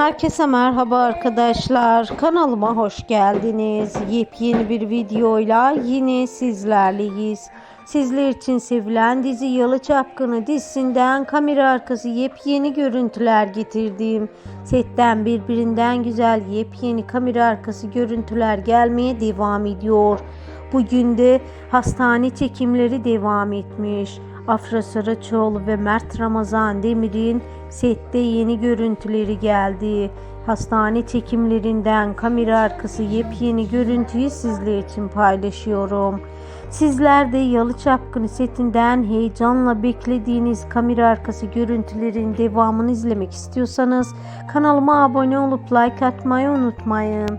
Herkese merhaba arkadaşlar. Kanalıma hoş geldiniz. Yepyeni bir videoyla yine sizlerleyiz. Sizler için sevilen dizi Yalı Çapkını dizisinden kamera arkası yepyeni görüntüler getirdim. Setten birbirinden güzel yepyeni kamera arkası görüntüler gelmeye devam ediyor. Bugün de hastane çekimleri devam etmiş. Afra Saraçoğlu ve Mert Ramazan Demir'in sette yeni görüntüleri geldi. Hastane çekimlerinden kamera arkası yepyeni görüntüyü sizler için paylaşıyorum. Sizler de Yalı Çapkını setinden heyecanla beklediğiniz kamera arkası görüntülerin devamını izlemek istiyorsanız kanalıma abone olup like atmayı unutmayın.